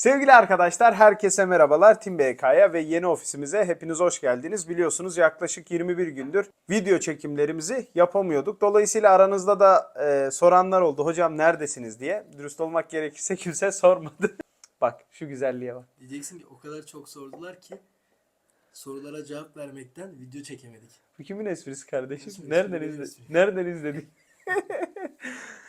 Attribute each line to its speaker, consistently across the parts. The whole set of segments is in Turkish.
Speaker 1: Sevgili arkadaşlar herkese merhabalar. Tim BK'ya ve yeni ofisimize hepiniz hoş geldiniz. Biliyorsunuz yaklaşık 21 gündür video çekimlerimizi yapamıyorduk. Dolayısıyla aranızda da e, soranlar oldu. Hocam neredesiniz diye. Dürüst olmak gerekirse kimse sormadı. bak şu güzelliğe bak.
Speaker 2: Diyeceksin ki o kadar çok sordular ki sorulara cevap vermekten video çekemedik.
Speaker 1: Bu kimin esprisi kardeşim?
Speaker 2: Esprisi,
Speaker 1: Nereden
Speaker 2: esprim.
Speaker 1: Nereden izledin?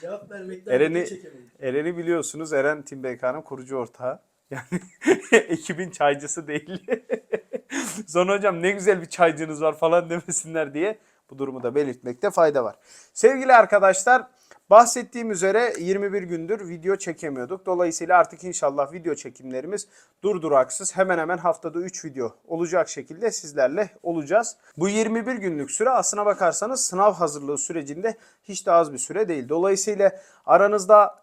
Speaker 2: Cevap vermekten
Speaker 1: Eren'i-
Speaker 2: çekemedik.
Speaker 1: Eren'i biliyorsunuz. Eren Tim BK'nın kurucu ortağı. Yani ekibin çaycısı değil. Sonra hocam ne güzel bir çaycınız var falan demesinler diye bu durumu da belirtmekte fayda var. Sevgili arkadaşlar bahsettiğim üzere 21 gündür video çekemiyorduk. Dolayısıyla artık inşallah video çekimlerimiz durduraksız hemen hemen haftada 3 video olacak şekilde sizlerle olacağız. Bu 21 günlük süre aslına bakarsanız sınav hazırlığı sürecinde hiç de az bir süre değil. Dolayısıyla aranızda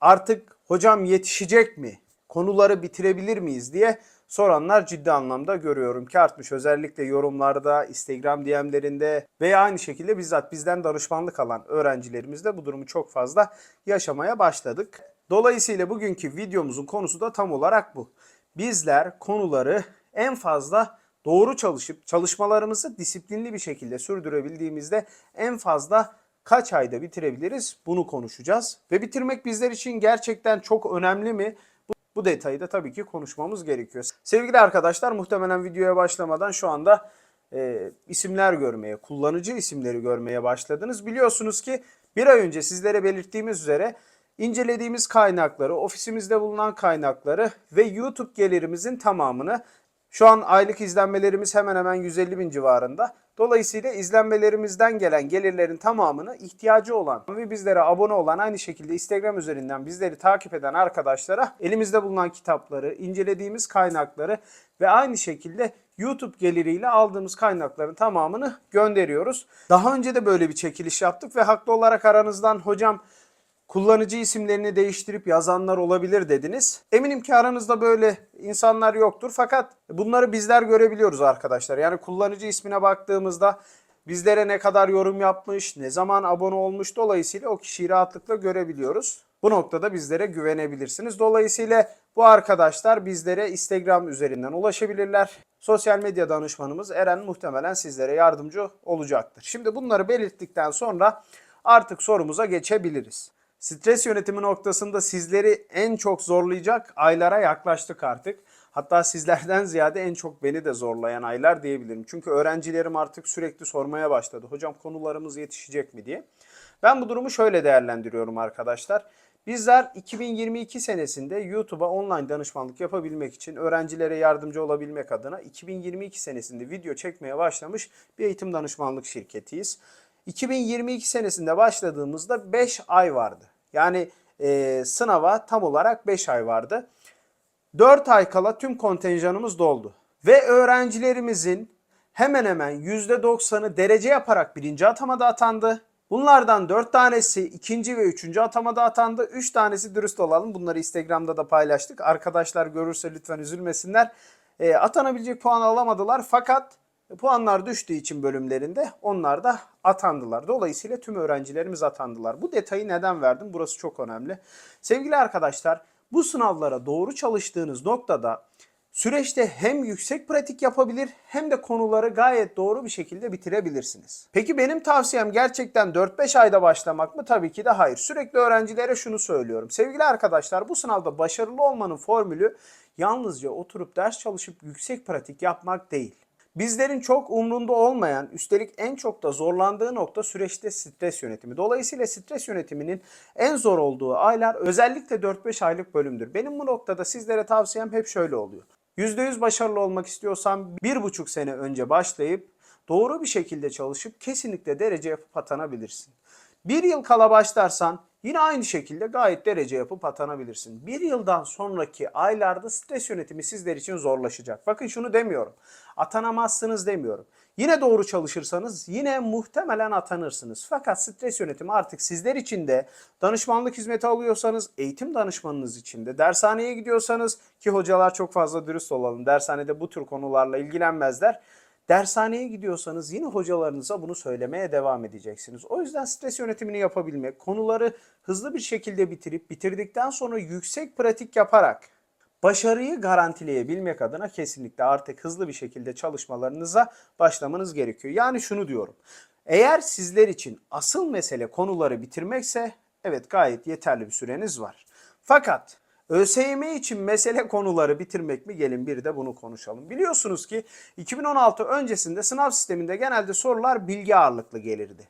Speaker 1: artık hocam yetişecek mi? Konuları bitirebilir miyiz diye soranlar ciddi anlamda görüyorum ki artmış. Özellikle yorumlarda, Instagram DM'lerinde veya aynı şekilde bizzat bizden danışmanlık alan öğrencilerimiz de bu durumu çok fazla yaşamaya başladık. Dolayısıyla bugünkü videomuzun konusu da tam olarak bu. Bizler konuları en fazla doğru çalışıp çalışmalarımızı disiplinli bir şekilde sürdürebildiğimizde en fazla kaç ayda bitirebiliriz bunu konuşacağız. Ve bitirmek bizler için gerçekten çok önemli mi? Bu, detayı da tabii ki konuşmamız gerekiyor. Sevgili arkadaşlar muhtemelen videoya başlamadan şu anda e, isimler görmeye, kullanıcı isimleri görmeye başladınız. Biliyorsunuz ki bir ay önce sizlere belirttiğimiz üzere incelediğimiz kaynakları, ofisimizde bulunan kaynakları ve YouTube gelirimizin tamamını şu an aylık izlenmelerimiz hemen hemen 150 bin civarında. Dolayısıyla izlenmelerimizden gelen gelirlerin tamamını ihtiyacı olan ve bizlere abone olan aynı şekilde Instagram üzerinden bizleri takip eden arkadaşlara elimizde bulunan kitapları, incelediğimiz kaynakları ve aynı şekilde YouTube geliriyle aldığımız kaynakların tamamını gönderiyoruz. Daha önce de böyle bir çekiliş yaptık ve haklı olarak aranızdan hocam kullanıcı isimlerini değiştirip yazanlar olabilir dediniz. Eminim ki aranızda böyle insanlar yoktur fakat bunları bizler görebiliyoruz arkadaşlar. Yani kullanıcı ismine baktığımızda bizlere ne kadar yorum yapmış, ne zaman abone olmuş dolayısıyla o kişiyi rahatlıkla görebiliyoruz. Bu noktada bizlere güvenebilirsiniz. Dolayısıyla bu arkadaşlar bizlere Instagram üzerinden ulaşabilirler. Sosyal medya danışmanımız Eren muhtemelen sizlere yardımcı olacaktır. Şimdi bunları belirttikten sonra artık sorumuza geçebiliriz. Stres yönetimi noktasında sizleri en çok zorlayacak aylara yaklaştık artık. Hatta sizlerden ziyade en çok beni de zorlayan aylar diyebilirim. Çünkü öğrencilerim artık sürekli sormaya başladı. Hocam konularımız yetişecek mi diye. Ben bu durumu şöyle değerlendiriyorum arkadaşlar. Bizler 2022 senesinde YouTube'a online danışmanlık yapabilmek için öğrencilere yardımcı olabilmek adına 2022 senesinde video çekmeye başlamış bir eğitim danışmanlık şirketiyiz. 2022 senesinde başladığımızda 5 ay vardı. Yani e, sınava tam olarak 5 ay vardı. 4 ay kala tüm kontenjanımız doldu. Ve öğrencilerimizin hemen hemen %90'ı derece yaparak birinci atamada atandı. Bunlardan 4 tanesi ikinci ve üçüncü atamada atandı. 3 tanesi dürüst olalım. Bunları Instagram'da da paylaştık. Arkadaşlar görürse lütfen üzülmesinler. E, atanabilecek puan alamadılar fakat puanlar düştüğü için bölümlerinde onlar da atandılar. Dolayısıyla tüm öğrencilerimiz atandılar. Bu detayı neden verdim? Burası çok önemli. Sevgili arkadaşlar bu sınavlara doğru çalıştığınız noktada süreçte hem yüksek pratik yapabilir hem de konuları gayet doğru bir şekilde bitirebilirsiniz. Peki benim tavsiyem gerçekten 4-5 ayda başlamak mı? Tabii ki de hayır. Sürekli öğrencilere şunu söylüyorum. Sevgili arkadaşlar bu sınavda başarılı olmanın formülü yalnızca oturup ders çalışıp yüksek pratik yapmak değil. Bizlerin çok umrunda olmayan, üstelik en çok da zorlandığı nokta süreçte stres yönetimi. Dolayısıyla stres yönetiminin en zor olduğu aylar özellikle 4-5 aylık bölümdür. Benim bu noktada sizlere tavsiyem hep şöyle oluyor. %100 başarılı olmak istiyorsan 1,5 sene önce başlayıp doğru bir şekilde çalışıp kesinlikle derece yapıp atanabilirsin. Bir yıl kala başlarsan yine aynı şekilde gayet derece yapıp atanabilirsin. Bir yıldan sonraki aylarda stres yönetimi sizler için zorlaşacak. Bakın şunu demiyorum. Atanamazsınız demiyorum. Yine doğru çalışırsanız yine muhtemelen atanırsınız. Fakat stres yönetimi artık sizler için de danışmanlık hizmeti alıyorsanız eğitim danışmanınız için de dershaneye gidiyorsanız ki hocalar çok fazla dürüst olalım. Dershanede bu tür konularla ilgilenmezler. Dershaneye gidiyorsanız yine hocalarınıza bunu söylemeye devam edeceksiniz. O yüzden stres yönetimini yapabilmek, konuları hızlı bir şekilde bitirip bitirdikten sonra yüksek pratik yaparak Başarıyı garantileyebilmek adına kesinlikle artık hızlı bir şekilde çalışmalarınıza başlamanız gerekiyor. Yani şunu diyorum. Eğer sizler için asıl mesele konuları bitirmekse evet gayet yeterli bir süreniz var. Fakat ÖSYM için mesele konuları bitirmek mi? Gelin bir de bunu konuşalım. Biliyorsunuz ki 2016 öncesinde sınav sisteminde genelde sorular bilgi ağırlıklı gelirdi.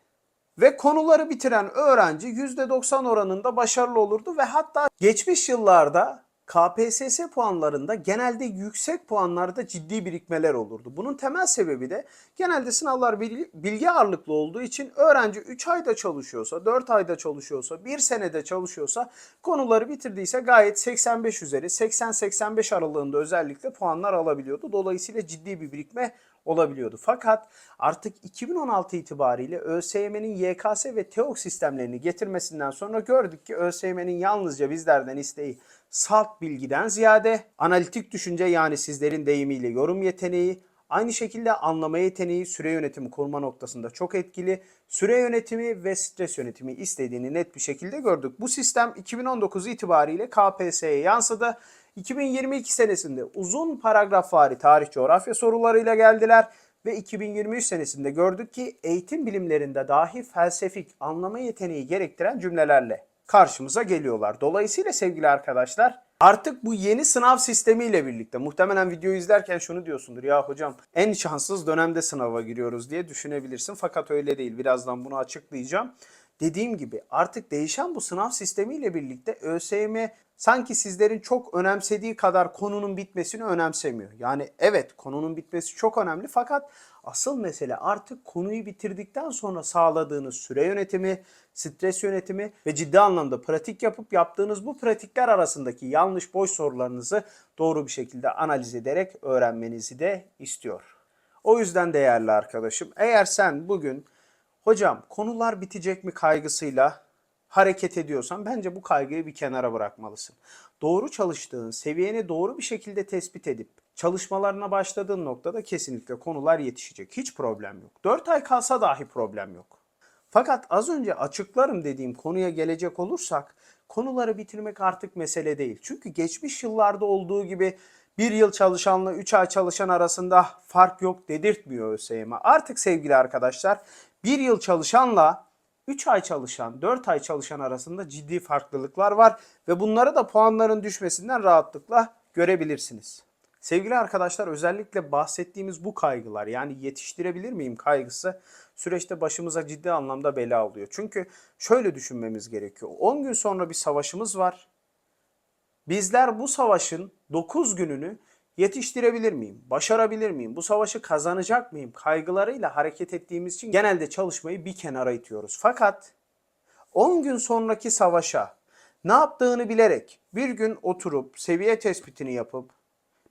Speaker 1: Ve konuları bitiren öğrenci %90 oranında başarılı olurdu ve hatta geçmiş yıllarda KPSS puanlarında genelde yüksek puanlarda ciddi birikmeler olurdu. Bunun temel sebebi de genelde sınavlar bilgi, ağırlıklı olduğu için öğrenci 3 ayda çalışıyorsa, 4 ayda çalışıyorsa, 1 senede çalışıyorsa konuları bitirdiyse gayet 85 üzeri, 80-85 aralığında özellikle puanlar alabiliyordu. Dolayısıyla ciddi bir birikme olabiliyordu. Fakat artık 2016 itibariyle ÖSYM'nin YKS ve TEOK sistemlerini getirmesinden sonra gördük ki ÖSYM'nin yalnızca bizlerden isteği salt bilgiden ziyade analitik düşünce yani sizlerin deyimiyle yorum yeteneği, aynı şekilde anlama yeteneği, süre yönetimi kurma noktasında çok etkili. Süre yönetimi ve stres yönetimi istediğini net bir şekilde gördük. Bu sistem 2019 itibariyle KPSS'ye yansıdı. 2022 senesinde uzun paragraf vari tarih coğrafya sorularıyla geldiler ve 2023 senesinde gördük ki eğitim bilimlerinde dahi felsefik anlama yeteneği gerektiren cümlelerle karşımıza geliyorlar. Dolayısıyla sevgili arkadaşlar artık bu yeni sınav sistemiyle birlikte muhtemelen videoyu izlerken şunu diyorsundur ya hocam en şanssız dönemde sınava giriyoruz diye düşünebilirsin. Fakat öyle değil. Birazdan bunu açıklayacağım. Dediğim gibi artık değişen bu sınav sistemiyle birlikte ÖSYM sanki sizlerin çok önemsediği kadar konunun bitmesini önemsemiyor. Yani evet konunun bitmesi çok önemli fakat asıl mesele artık konuyu bitirdikten sonra sağladığınız süre yönetimi, stres yönetimi ve ciddi anlamda pratik yapıp yaptığınız bu pratikler arasındaki yanlış boş sorularınızı doğru bir şekilde analiz ederek öğrenmenizi de istiyor. O yüzden değerli arkadaşım eğer sen bugün hocam konular bitecek mi kaygısıyla hareket ediyorsan bence bu kaygıyı bir kenara bırakmalısın. Doğru çalıştığın, seviyeni doğru bir şekilde tespit edip çalışmalarına başladığın noktada kesinlikle konular yetişecek. Hiç problem yok. 4 ay kalsa dahi problem yok. Fakat az önce açıklarım dediğim konuya gelecek olursak konuları bitirmek artık mesele değil. Çünkü geçmiş yıllarda olduğu gibi bir yıl çalışanla 3 ay çalışan arasında fark yok dedirtmiyor ÖSYM. Artık sevgili arkadaşlar bir yıl çalışanla 3 ay çalışan, 4 ay çalışan arasında ciddi farklılıklar var ve bunları da puanların düşmesinden rahatlıkla görebilirsiniz. Sevgili arkadaşlar özellikle bahsettiğimiz bu kaygılar yani yetiştirebilir miyim kaygısı süreçte başımıza ciddi anlamda bela oluyor. Çünkü şöyle düşünmemiz gerekiyor. 10 gün sonra bir savaşımız var. Bizler bu savaşın 9 gününü yetiştirebilir miyim? Başarabilir miyim? Bu savaşı kazanacak mıyım? Kaygılarıyla hareket ettiğimiz için genelde çalışmayı bir kenara itiyoruz. Fakat 10 gün sonraki savaşa ne yaptığını bilerek bir gün oturup seviye tespitini yapıp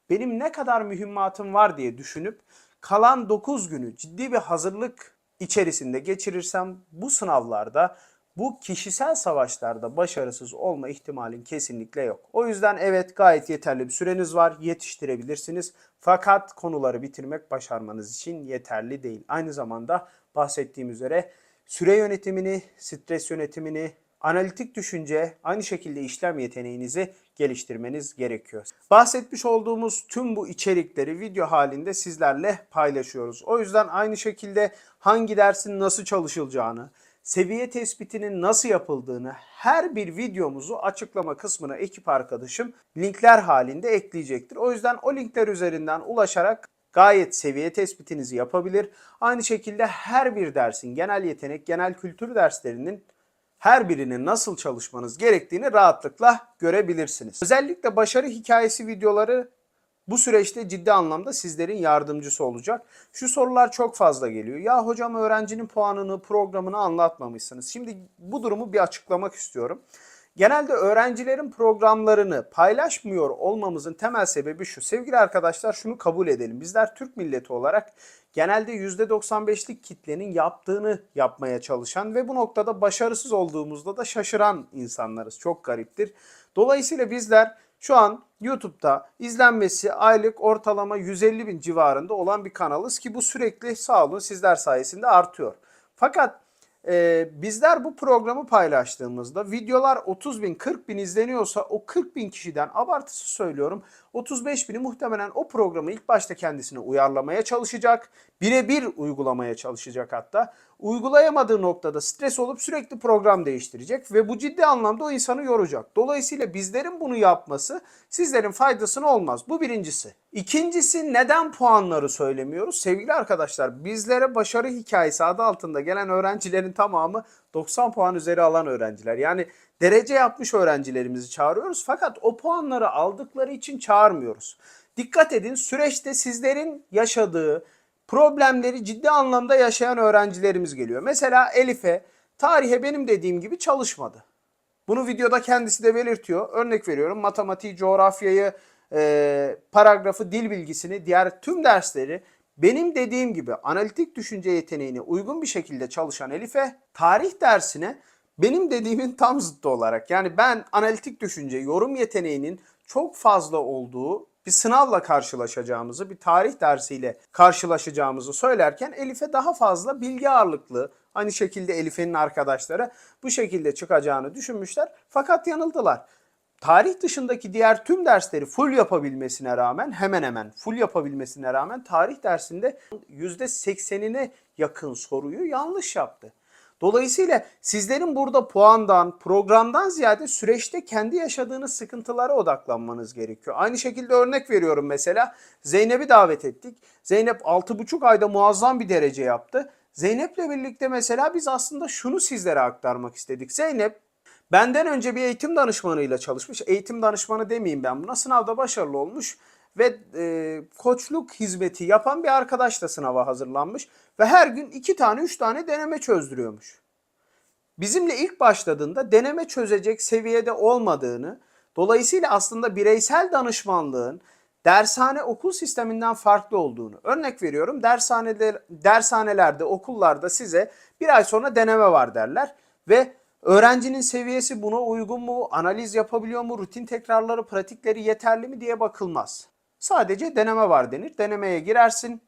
Speaker 1: benim ne kadar mühimmatım var diye düşünüp kalan 9 günü ciddi bir hazırlık içerisinde geçirirsem bu sınavlarda bu kişisel savaşlarda başarısız olma ihtimalin kesinlikle yok. O yüzden evet gayet yeterli bir süreniz var. Yetiştirebilirsiniz. Fakat konuları bitirmek başarmanız için yeterli değil. Aynı zamanda bahsettiğim üzere süre yönetimini, stres yönetimini, analitik düşünce, aynı şekilde işlem yeteneğinizi geliştirmeniz gerekiyor. Bahsetmiş olduğumuz tüm bu içerikleri video halinde sizlerle paylaşıyoruz. O yüzden aynı şekilde hangi dersin nasıl çalışılacağını, seviye tespitinin nasıl yapıldığını her bir videomuzu açıklama kısmına ekip arkadaşım linkler halinde ekleyecektir. O yüzden o linkler üzerinden ulaşarak gayet seviye tespitinizi yapabilir. Aynı şekilde her bir dersin genel yetenek, genel kültür derslerinin her birinin nasıl çalışmanız gerektiğini rahatlıkla görebilirsiniz. Özellikle başarı hikayesi videoları bu süreçte ciddi anlamda sizlerin yardımcısı olacak. Şu sorular çok fazla geliyor. Ya hocam öğrencinin puanını, programını anlatmamışsınız. Şimdi bu durumu bir açıklamak istiyorum. Genelde öğrencilerin programlarını paylaşmıyor olmamızın temel sebebi şu. Sevgili arkadaşlar şunu kabul edelim. Bizler Türk milleti olarak genelde %95'lik kitlenin yaptığını yapmaya çalışan ve bu noktada başarısız olduğumuzda da şaşıran insanlarız. Çok gariptir. Dolayısıyla bizler şu an YouTube'da izlenmesi aylık ortalama 150 bin civarında olan bir kanalız ki bu sürekli sağ olun sizler sayesinde artıyor. Fakat Ee, bizler bu programı paylaştığımızda videolar 30 bin 40 bin izleniyorsa o 40 bin kişiden abartısı söylüyorum 35 bini muhtemelen o programı ilk başta kendisine uyarlamaya çalışacak. Birebir uygulamaya çalışacak hatta. Uygulayamadığı noktada stres olup sürekli program değiştirecek ve bu ciddi anlamda o insanı yoracak. Dolayısıyla bizlerin bunu yapması sizlerin faydasına olmaz. Bu birincisi. İkincisi neden puanları söylemiyoruz? Sevgili arkadaşlar bizlere başarı hikayesi adı altında gelen öğrencilerin tamamı 90 puan üzeri alan öğrenciler. Yani derece yapmış öğrencilerimizi çağırıyoruz fakat o puanları aldıkları için çağırmıyoruz. Dikkat edin süreçte sizlerin yaşadığı problemleri ciddi anlamda yaşayan öğrencilerimiz geliyor. Mesela Elif'e tarihe benim dediğim gibi çalışmadı. Bunu videoda kendisi de belirtiyor. Örnek veriyorum matematiği, coğrafyayı, e, paragrafı, dil bilgisini, diğer tüm dersleri benim dediğim gibi analitik düşünce yeteneğine uygun bir şekilde çalışan Elif'e tarih dersine benim dediğimin tam zıttı olarak yani ben analitik düşünce, yorum yeteneğinin çok fazla olduğu bir sınavla karşılaşacağımızı, bir tarih dersiyle karşılaşacağımızı söylerken Elif'e daha fazla bilgi ağırlıklı, aynı şekilde Elif'in arkadaşları bu şekilde çıkacağını düşünmüşler fakat yanıldılar. Tarih dışındaki diğer tüm dersleri full yapabilmesine rağmen hemen hemen full yapabilmesine rağmen tarih dersinde %80'ine yakın soruyu yanlış yaptı. Dolayısıyla sizlerin burada puandan, programdan ziyade süreçte kendi yaşadığınız sıkıntılara odaklanmanız gerekiyor. Aynı şekilde örnek veriyorum mesela Zeynep'i davet ettik. Zeynep 6,5 ayda muazzam bir derece yaptı. Zeynep'le birlikte mesela biz aslında şunu sizlere aktarmak istedik. Zeynep benden önce bir eğitim danışmanıyla çalışmış. Eğitim danışmanı demeyeyim ben buna. Sınavda başarılı olmuş ve e, koçluk hizmeti yapan bir arkadaş da sınava hazırlanmış ve her gün iki tane üç tane deneme çözdürüyormuş. Bizimle ilk başladığında deneme çözecek seviyede olmadığını, dolayısıyla aslında bireysel danışmanlığın dershane okul sisteminden farklı olduğunu. Örnek veriyorum dershanede, dershanelerde, okullarda size bir ay sonra deneme var derler ve öğrencinin seviyesi buna uygun mu, analiz yapabiliyor mu, rutin tekrarları, pratikleri yeterli mi diye bakılmaz. Sadece deneme var denir. Denemeye girersin.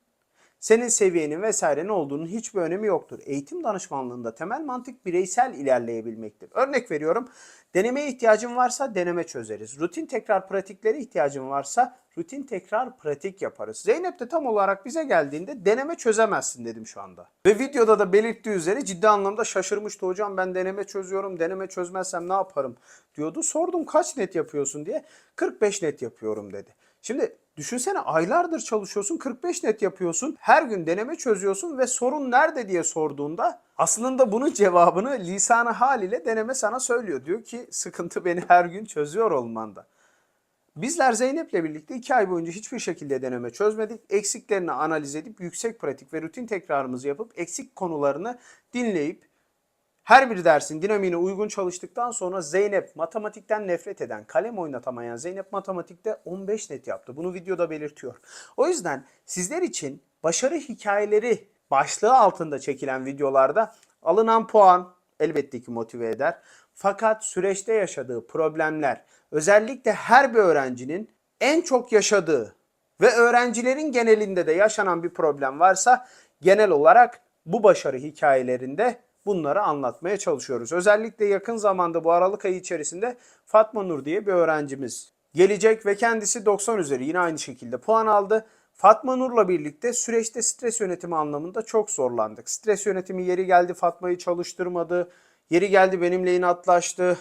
Speaker 1: Senin seviyenin vesaire ne olduğunun hiçbir önemi yoktur. Eğitim danışmanlığında temel mantık bireysel ilerleyebilmektir. Örnek veriyorum. Denemeye ihtiyacın varsa deneme çözeriz. Rutin tekrar pratiklere ihtiyacın varsa rutin tekrar pratik yaparız. Zeynep de tam olarak bize geldiğinde deneme çözemezsin dedim şu anda. Ve videoda da belirttiği üzere ciddi anlamda şaşırmıştı hocam ben deneme çözüyorum deneme çözmezsem ne yaparım diyordu. Sordum kaç net yapıyorsun diye 45 net yapıyorum dedi. Şimdi düşünsene aylardır çalışıyorsun 45 net yapıyorsun her gün deneme çözüyorsun ve sorun nerede diye sorduğunda aslında bunun cevabını lisanı haliyle deneme sana söylüyor. Diyor ki sıkıntı beni her gün çözüyor olmanda. Bizler Zeynep'le birlikte iki ay boyunca hiçbir şekilde deneme çözmedik. Eksiklerini analiz edip yüksek pratik ve rutin tekrarımızı yapıp eksik konularını dinleyip her bir dersin dinamiğine uygun çalıştıktan sonra Zeynep matematikten nefret eden, kalem oynatamayan Zeynep matematikte 15 net yaptı. Bunu videoda belirtiyor. O yüzden sizler için başarı hikayeleri başlığı altında çekilen videolarda alınan puan elbette ki motive eder. Fakat süreçte yaşadığı problemler özellikle her bir öğrencinin en çok yaşadığı ve öğrencilerin genelinde de yaşanan bir problem varsa genel olarak bu başarı hikayelerinde bunları anlatmaya çalışıyoruz. Özellikle yakın zamanda bu Aralık ayı içerisinde Fatma Nur diye bir öğrencimiz gelecek ve kendisi 90 üzeri yine aynı şekilde puan aldı. Fatma Nur'la birlikte süreçte stres yönetimi anlamında çok zorlandık. Stres yönetimi yeri geldi Fatma'yı çalıştırmadı. Yeri geldi benimle inatlaştı.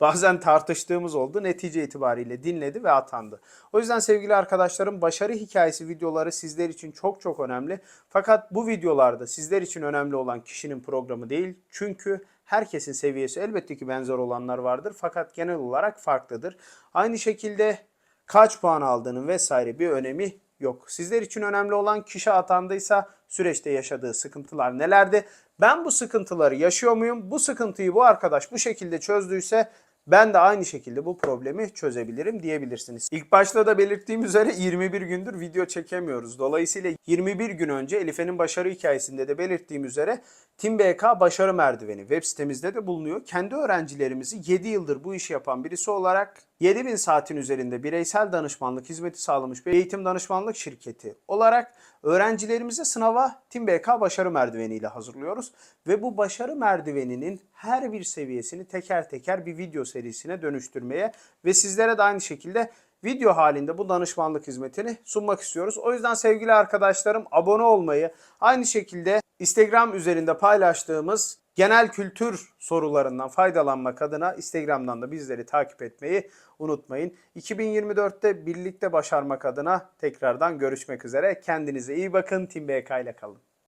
Speaker 1: Bazen tartıştığımız oldu. Netice itibariyle dinledi ve atandı. O yüzden sevgili arkadaşlarım başarı hikayesi videoları sizler için çok çok önemli. Fakat bu videolarda sizler için önemli olan kişinin programı değil. Çünkü herkesin seviyesi elbette ki benzer olanlar vardır. Fakat genel olarak farklıdır. Aynı şekilde kaç puan aldığının vesaire bir önemi yok. Sizler için önemli olan kişi atandıysa süreçte yaşadığı sıkıntılar nelerdi? Ben bu sıkıntıları yaşıyor muyum? Bu sıkıntıyı bu arkadaş bu şekilde çözdüyse ben de aynı şekilde bu problemi çözebilirim diyebilirsiniz. İlk başta da belirttiğim üzere 21 gündür video çekemiyoruz. Dolayısıyla 21 gün önce Elife'nin başarı hikayesinde de belirttiğim üzere Tim BK Başarı Merdiveni web sitemizde de bulunuyor. Kendi öğrencilerimizi 7 yıldır bu işi yapan birisi olarak 7000 saatin üzerinde bireysel danışmanlık hizmeti sağlamış bir eğitim danışmanlık şirketi olarak öğrencilerimizi sınava TİMBK başarı merdiveni ile hazırlıyoruz. Ve bu başarı merdiveninin her bir seviyesini teker teker bir video serisine dönüştürmeye ve sizlere de aynı şekilde video halinde bu danışmanlık hizmetini sunmak istiyoruz. O yüzden sevgili arkadaşlarım abone olmayı, aynı şekilde Instagram üzerinde paylaştığımız genel kültür sorularından faydalanmak adına Instagram'dan da bizleri takip etmeyi unutmayın. 2024'te birlikte başarmak adına tekrardan görüşmek üzere. Kendinize iyi bakın. Team ile kalın.